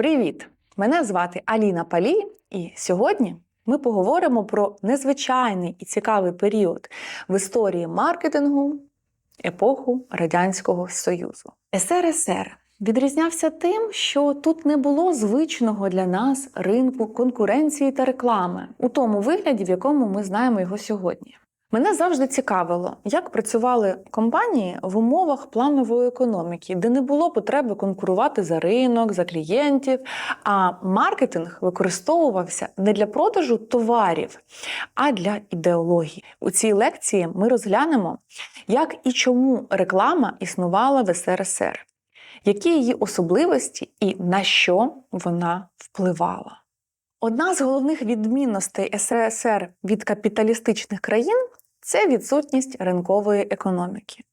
Привіт! Мене звати Аліна Палі, і сьогодні ми поговоримо про незвичайний і цікавий період в історії маркетингу епоху Радянського Союзу. СРСР відрізнявся тим, що тут не було звичного для нас ринку конкуренції та реклами у тому вигляді, в якому ми знаємо його сьогодні. Мене завжди цікавило, як працювали компанії в умовах планової економіки, де не було потреби конкурувати за ринок, за клієнтів, а маркетинг використовувався не для продажу товарів, а для ідеології. У цій лекції ми розглянемо, як і чому реклама існувала в СРСР, які її особливості і на що вона впливала. Одна з головних відмінностей СРСР від капіталістичних країн це відсутність ринкової економіки.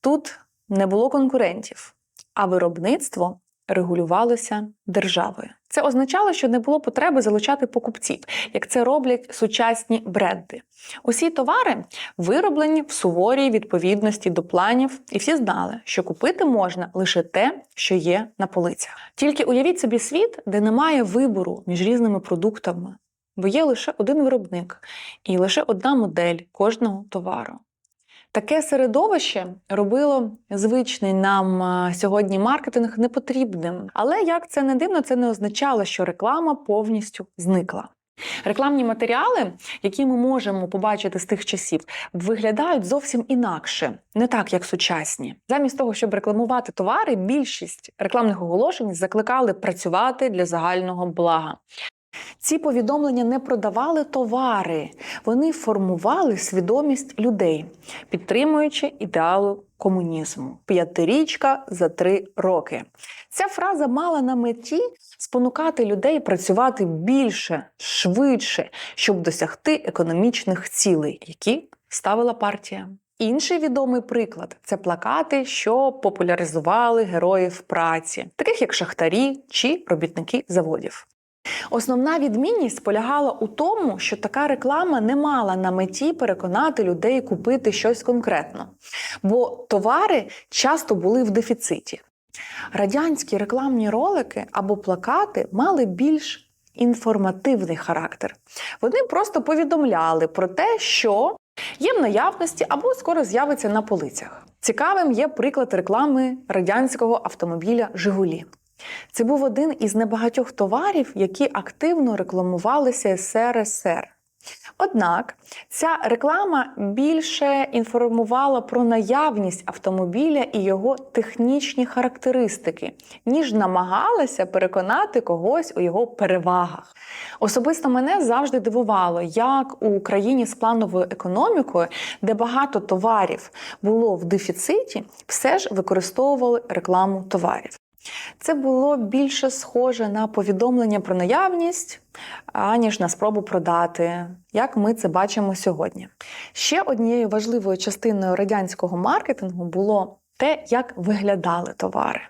Тут не було конкурентів, а виробництво регулювалося державою. Це означало, що не було потреби залучати покупців, як це роблять сучасні бренди. Усі товари вироблені в суворій відповідності до планів, і всі знали, що купити можна лише те, що є на полицях. Тільки уявіть собі світ, де немає вибору між різними продуктами, бо є лише один виробник і лише одна модель кожного товару. Таке середовище робило звичний нам сьогодні маркетинг непотрібним. Але як це не дивно, це не означало, що реклама повністю зникла. Рекламні матеріали, які ми можемо побачити з тих часів, виглядають зовсім інакше, не так як сучасні. Замість того, щоб рекламувати товари, більшість рекламних оголошень закликали працювати для загального блага. Ці повідомлення не продавали товари, вони формували свідомість людей, підтримуючи ідеалу комунізму. П'ятирічка за три роки. Ця фраза мала на меті спонукати людей працювати більше, швидше, щоб досягти економічних цілей, які ставила партія. Інший відомий приклад це плакати, що популяризували героїв праці, таких як шахтарі чи робітники заводів. Основна відмінність полягала у тому, що така реклама не мала на меті переконати людей купити щось конкретно, бо товари часто були в дефіциті. Радянські рекламні ролики або плакати мали більш інформативний характер. Вони просто повідомляли про те, що є в наявності або скоро з'явиться на полицях. Цікавим є приклад реклами радянського автомобіля Жигулі. Це був один із небагатьох товарів, які активно рекламувалися СРСР. Однак ця реклама більше інформувала про наявність автомобіля і його технічні характеристики, ніж намагалася переконати когось у його перевагах. Особисто мене завжди дивувало, як у країні з плановою економікою, де багато товарів було в дефіциті, все ж використовували рекламу товарів. Це було більше схоже на повідомлення про наявність, аніж на спробу продати, як ми це бачимо сьогодні. Ще однією важливою частиною радянського маркетингу було те, як виглядали товари.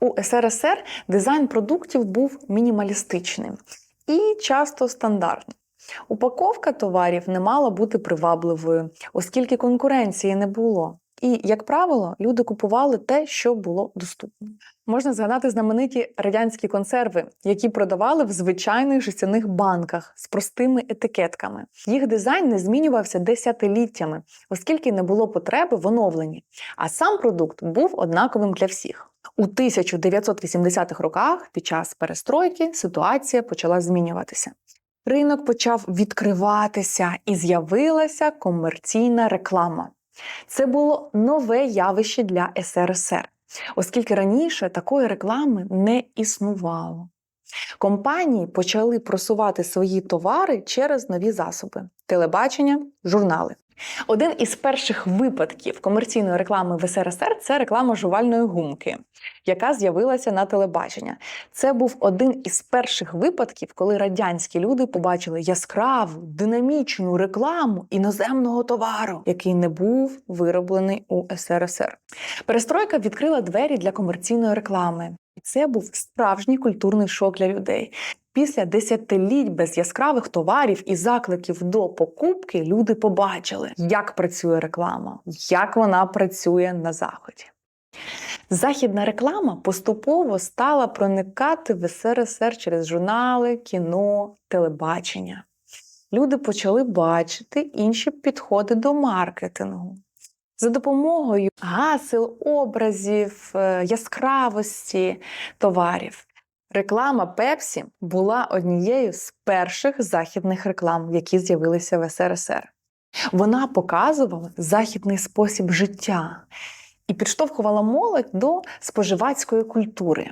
У СРСР дизайн продуктів був мінімалістичним і часто стандартним. Упаковка товарів не мала бути привабливою, оскільки конкуренції не було. І, як правило, люди купували те, що було доступно. Можна згадати знамениті радянські консерви, які продавали в звичайних жестяних банках з простими етикетками. Їх дизайн не змінювався десятиліттями, оскільки не було потреби в оновленні. А сам продукт був однаковим для всіх. У 1980-х роках під час перестройки ситуація почала змінюватися. Ринок почав відкриватися і з'явилася комерційна реклама. Це було нове явище для СРСР, оскільки раніше такої реклами не існувало. Компанії почали просувати свої товари через нові засоби телебачення, журнали. Один із перших випадків комерційної реклами в СРСР це реклама жувальної гумки, яка з'явилася на телебачення. Це був один із перших випадків, коли радянські люди побачили яскраву, динамічну рекламу іноземного товару, який не був вироблений у СРСР. Перестройка відкрила двері для комерційної реклами. Це був справжній культурний шок для людей. Після десятиліть без яскравих товарів і закликів до покупки люди побачили, як працює реклама, як вона працює на заході. Західна реклама поступово стала проникати в СРСР через журнали, кіно, телебачення. Люди почали бачити інші підходи до маркетингу. За допомогою гасел, образів, е, яскравості товарів. Реклама Пепсі була однією з перших західних реклам, які з'явилися в СРСР. Вона показувала західний спосіб життя і підштовхувала молодь до споживацької культури.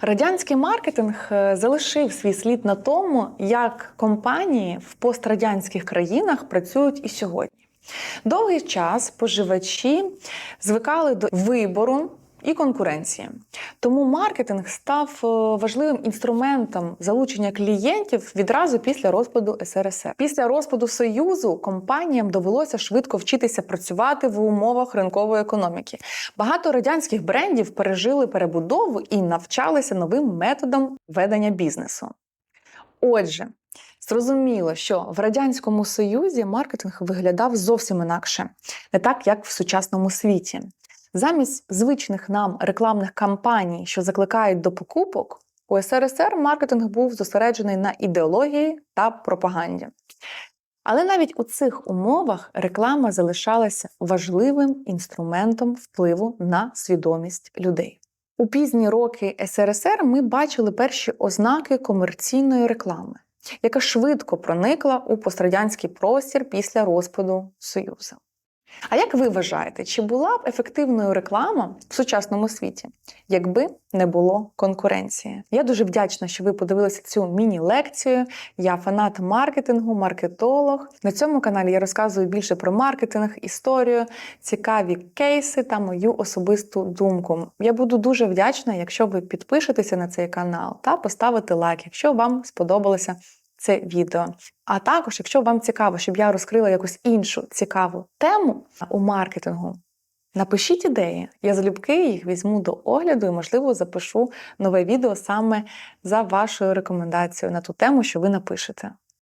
Радянський маркетинг е, залишив свій слід на тому, як компанії в пострадянських країнах працюють і сьогодні. Довгий час споживачі звикали до вибору і конкуренції. Тому маркетинг став е, важливим інструментом залучення клієнтів відразу після розпаду СРСР. Після розпаду Союзу компаніям довелося швидко вчитися працювати в умовах ринкової економіки. Багато радянських брендів пережили перебудову і навчалися новим методам ведення бізнесу. Отже, зрозуміло, що в радянському союзі маркетинг виглядав зовсім інакше, не так як в сучасному світі. Замість звичних нам рекламних кампаній, що закликають до покупок, у СРСР маркетинг був зосереджений на ідеології та пропаганді. Але навіть у цих умовах реклама залишалася важливим інструментом впливу на свідомість людей. У пізні роки СРСР ми бачили перші ознаки комерційної реклами, яка швидко проникла у пострадянський простір після розпаду Союзу. А як ви вважаєте, чи була б ефективною реклама в сучасному світі, якби не було конкуренції? Я дуже вдячна, що ви подивилися цю міні-лекцію. Я фанат маркетингу, маркетолог. На цьому каналі я розказую більше про маркетинг, історію, цікаві кейси та мою особисту думку. Я буду дуже вдячна, якщо ви підпишетеся на цей канал та поставите лайк, якщо вам сподобалося це відео. А також, якщо вам цікаво, щоб я розкрила якусь іншу цікаву тему у маркетингу, напишіть ідеї. Я залюбки їх візьму до огляду і, можливо, запишу нове відео саме за вашою рекомендацією на ту тему, що ви напишете.